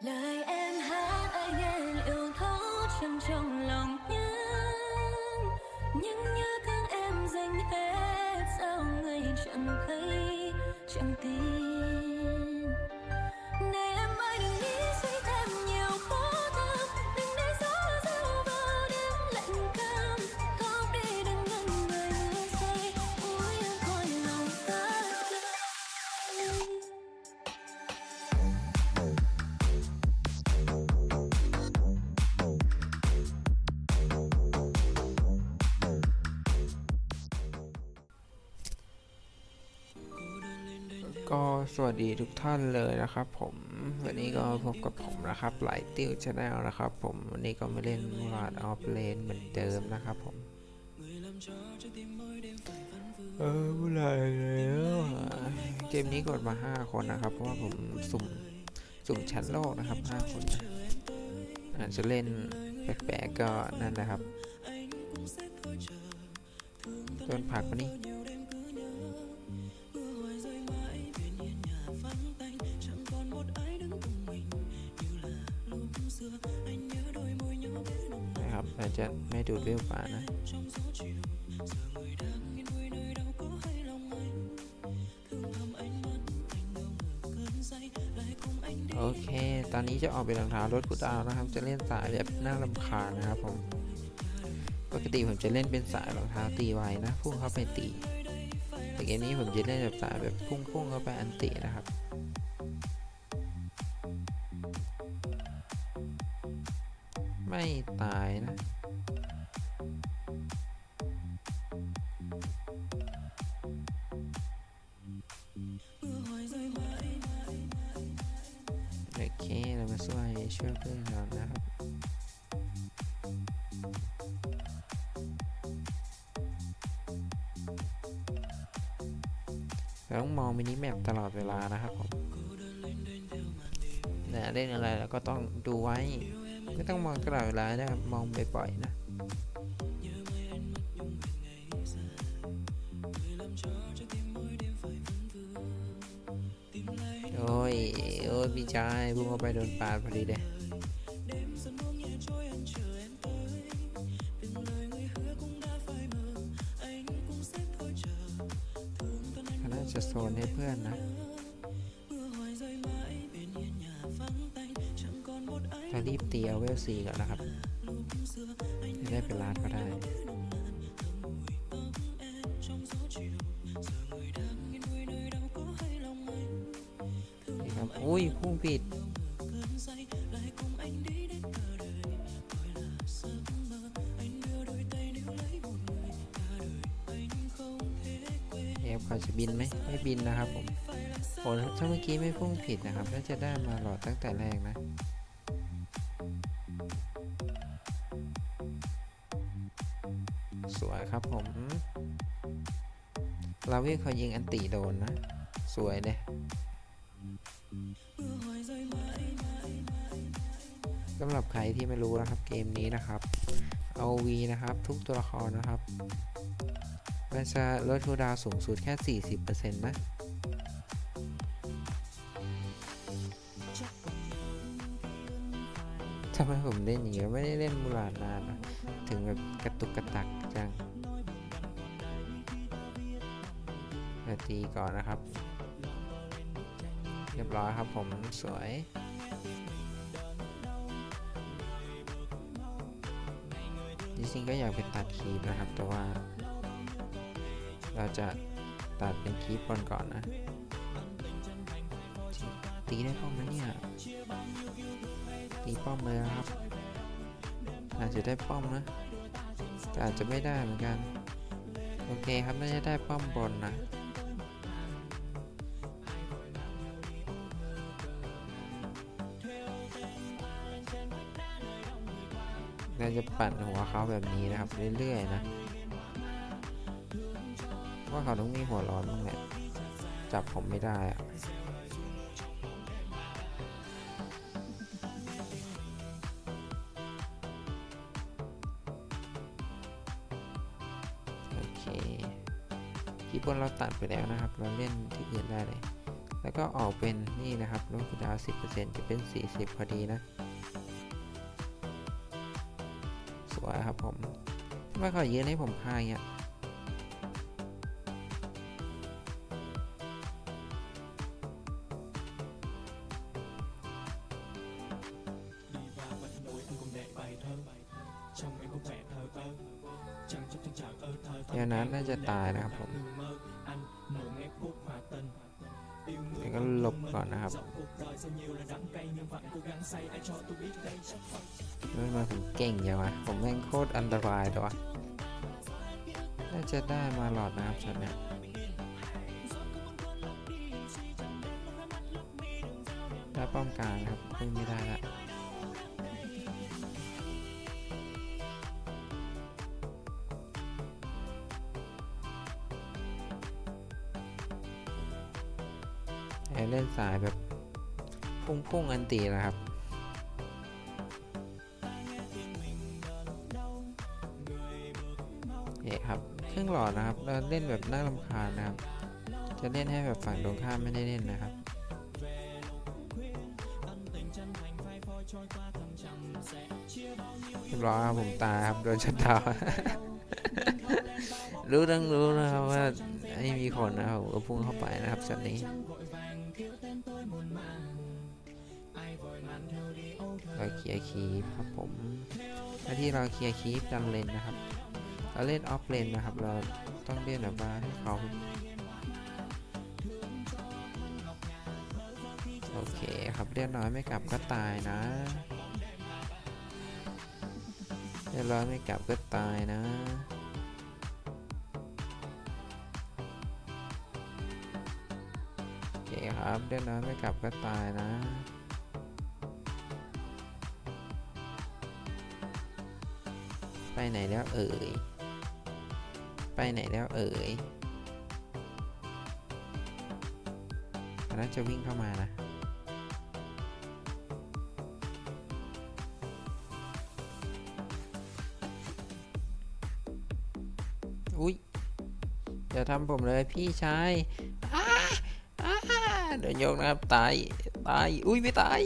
Lời em hát ai nghe yêu thấu trong trong lòng nhân Nhưng nhớ thương em dành hết sao người chẳng thấy chẳng tin ก็สวัสดีทุกท่านเลยนะครับผม วันนี้ก็พบกับผมนะครับไหลติ้วชาแนลนะครับผมวันนี้ก็มาเล่นวาดออฟเลนเหมือนเดิมนะครับผม เออเมื่อไหร่แล้วอะเกมนี้กดมา 5 คนนะครับ เพราะว่าผมสุ่มสุ่มชั้นโลกนะครับ 5 คนนะอาจจะเล่นแปลกๆก็นั่นนะครับโดนผลักปะนี่ อาจจะไม่ดูดเวลป่านะโอเค ตอนนี้จะออกเป็นรองเท้ารถกูดาวนะครับ จะเล่นสายแบบน่ารำคาญนะครับผม ปกติผมจะเล่นเป็นสายรองเท้าตีไว้นะ พุ่งเข้าไปตี แต่เกมนี้ผมจะเล่นแบบสายแบบพุ่งๆเข้าไปอันตินะครับไม่ตายนะ โอเค เรามาช่วยช่วยเพื่อนเรานะครับเราต้องมองมินิแมปตลอดเวลานะครับผมแต่เล่นอะไรเราก็ต้องดูไว้ ไม่ต้องมองตลอดเวลานะครับ มองบ่อยๆนะ ยพี่ชายพุ่งเข้าไปโดนปาดพอดีเลยเขาน่าจะโซนให้เพื่อนนะถ้ารีบเตีเอาเวลซีก่อนนะครับ จะได้เป็นลาดก็ได้ อุ้ยพุ่งผิด เอฟเขาจะบินไหมไม่บินนะครับผมโอ้ถ้าเมื่อกี้ไม่พุ่งผิดนะครับน่าจะได้มาหลอดตั้งแต่แรกนะสวยครับผม ลาวิเขายิงอันตีโดนนะ สวยเลย สำหรับใครที่ไม่รู้นะครับเกมนี้นะครับเอาวีนะครับทุกตัวละครนะครับมันจะลดคูดาวสูงสุดแค่ 40%นะทำไมผมเล่นอย่างเงี้ไม่ได้เล่นมูลานานนะถึงแบบกระตุกกระตักจังนาทีก่อนนะครับ เรียบร้อยครับผมสวย จริงๆก็อยากไปตัดคลิปนะครับ แต่ว่า เราจะตัดเป็นคลิปก่อนก่อนนะ ตีได้ป้อมไหมเนี่ย ตีป้อมเลยครับ อาจจะได้ป้อมนะ แต่อาจจะไม่ได้เหมือนกัน โอเคครับ น่าจะได้ป้อมบนนะ ราจะปั่นหัวเขาแบบนี้นะครับ เรื่อยๆนะว่าเขาต้องมีหัวร้อนบ้างแหละจับผมไม่ได้อะโอเคคลิปบนเราตัดไปแล้วนะครับ เราเล่นที่อื่นได้เลย แล้วก็ออกเป็นนี่นะครับลดดาวน์10%จะเป็น 40 พอดีนะ วยครับผมทำไมเขายืนให้ผมพายเงี้ย đi vào bắt nối anh cùng đệ bài thơ trong em có vẻ thờ ơ chẳng chấp chẳng chẳng ơ thơ เดี๋ยวนั้นน่าจะตายนะครับผม อนนะครับ dẫu cuộc đời sao nhiều là đắng cay nhưng vẫn cố gắng say ai cho tôi biết đây chắc phải ทำไมผมเก่งจังวะผมแม่งโคตรอันตรายเลยวะน่าจะได้มาหลอดนะครับช็อตเนี้ยได้ป้อมกลางครับพึ่งไม่ได้ละให้เล่นสายแบบ พุ่งๆอันตีนะครับ เอกครับเครื่องหลอดนะครับเราเล่นแบบน่ารำคาญนะครับ จะเล่นให้แบบฝั่งตรงข้ามไม่ได้เล่นนะครับเรียบร้อยครับผมตาครับโดนชัดดาวรู้ทั้งรู้นะครับว่าไม่มีคนนะครับผมก็พุ่งเข้าไปนะครับช็อตนี้ ลียร์คีปครับผมหน้าที่เราเคลียร์คีปดันเลนนะครับเราเล่นออฟเลนนะครับ เราต้องเล่นแบบว่าให้เขาโอเคครับเรียบร้อยไม่กลับก็ตายนะเรียบร้อยไม่กลับก็ตายนะโอเคครับเรียบร้อยไม่กลับก็ตายนะ ไปไหนแล้วเอ่ย ไปไหนแล้วเอ่ยอันนั้นจะวิ่งเข้ามานะอุ๊ยอย่าทำผมเลยพี่ชายอ้าอ้าเดี๋ยวยกนะครับ ตาย ตาย อุ้ยไม่ตาย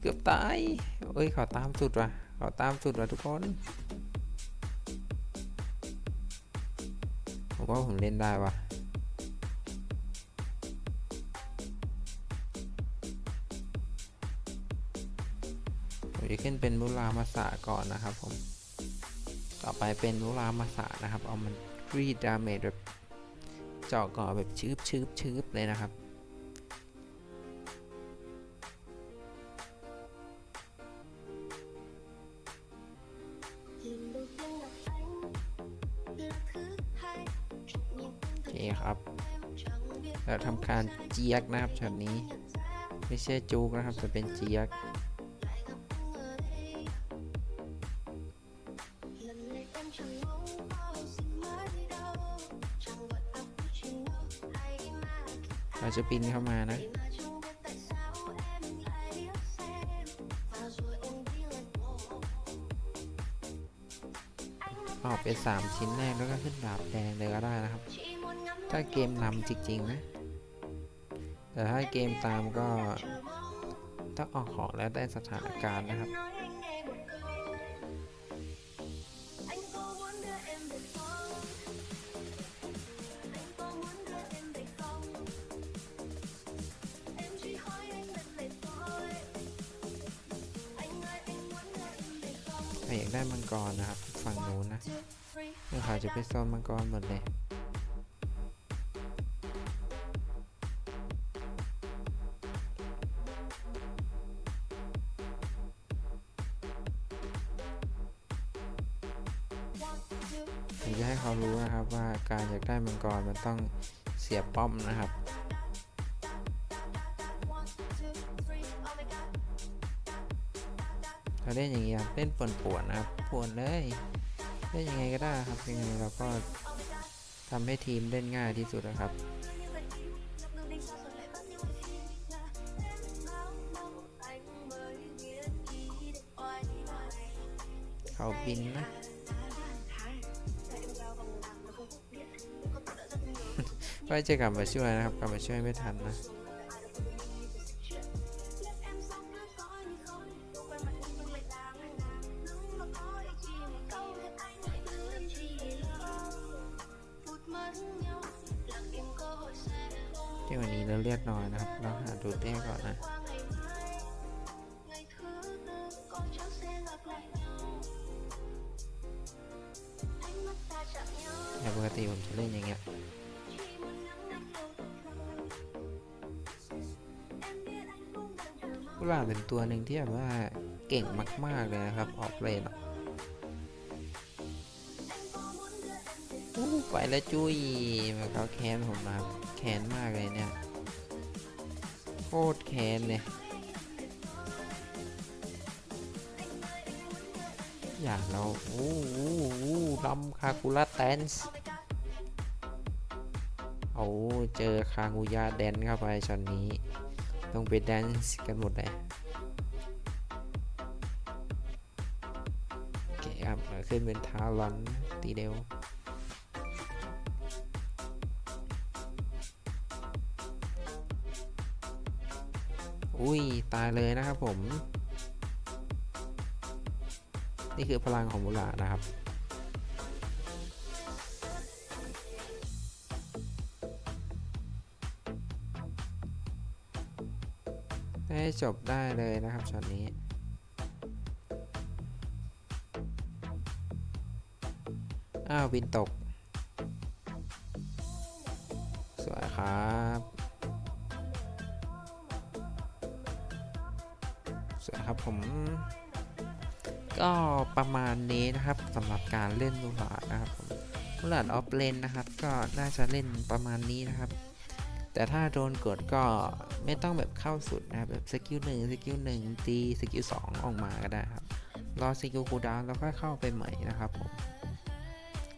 เกือบตาย เอ้ยขอตามสุดว่ะ ขอตามสุดว่ะทุกคนผมว่าผมเล่นได้ว่ะผมจะขึ้นเป็นมุรามาสะก่อนนะครับผม ต่อไปเป็นมุรามาสะนะครับ เอามันรีดดาเมจแบบเจาะก่อแบบชืบชืบชืบเลยนะครับ จียกนะครับช็อตนี้ ไม่ใช่จูกนะครับจะเป็นเจียกอาจจะปินเข้ามานะออกเป็น3ชิ้นแรกแล้วก็ขึ้นดาบแดงเลยก็ได้นะครับ ถ้าเกมนำจริง ๆ นะ แต่ถ้าเกมตามก็ต้องออกของแล้วได้สถานการณ์นะครับ อยากได้มังกรนะครับ ฝั่งนู้นนะเดี๋ยวเขาจะไปซ่อนมังกรหมดเลย การอยากได้มังกรมันต้องเสียป้อมนะครับเราเล่นอย่างเงี้ยเล่นป่วนๆนะครับป่วนเลยเล่นยังไงก็ได้ครับยังไงเราก็ทำให้ทีมเล่นง่ายที่สุดนะครับเขาบินนะ ก็จะกลับมาช่วยนะครับ กลับมาช่วยไม่ทันนะที่วันนี้เราเลือดน้อยนะครับ เราหาดูเต้ก่อนนะแต่ปกติผมจะเล่นอย่างเงี้ย เป็นตัวหนึ่งที่แบบว่าเก่งมาก ๆ เลยนะครับ ออกเลนอะอู้ไปแล้วจุ้ยมาเขาแค้นผมนะครับแค้นมากเลยเนี่ยโคตรแค้นเลยอย่างเราอู้อู้อู้ลำคาคูล่าแดนส์เอาเจอคางูยาแดนเข้าไปช็อตนี้ ต้องไปแดนส์กันหมดเลยโอเคครับขึ้นเป็นทารอนตีเร็วอุ้ย ตายเลยนะครับผม นี่คือพลังของมูลานะครับ ให้จบได้เลยนะครับช็อตนี้อ้าวบินตก สวยครับ สวยครับผม ก็ประมาณนี้นะครับสำหรับการเล่นมูลาดนะครับผมมูลาดออฟเลนนะครับ ก็น่าจะเล่นประมาณนี้นะครับ แต่ถ้าโดนกดก็ไม่ต้องแบบเข้าสุดนะครับแบบสกิลหนึ่งสกิลหนึ่งตีสกิลสองออกมาก็ได้ครับ รอสกิลคูลดาวน์แล้วค่อยเข้าไปใหม่นะครับผม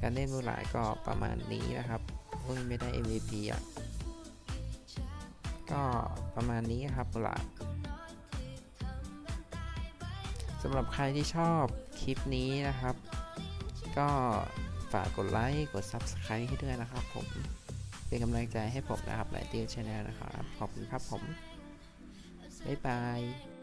การเล่นมูหลาดก็ประมาณนี้นะครับอุ้ยไม่ได้ MVP อะก็ประมาณนี้ครับมูลาดสำหรับใครที่ชอบคลิปนี้นะครับ ก็ฝากกดไลค์กด Subscribe ให้ด้วยนะครับผม เป็นกำลังใจให้ผมนะครับหลายตีชแนลนะครับ ขอบคุณครับผม บ๊ายบาย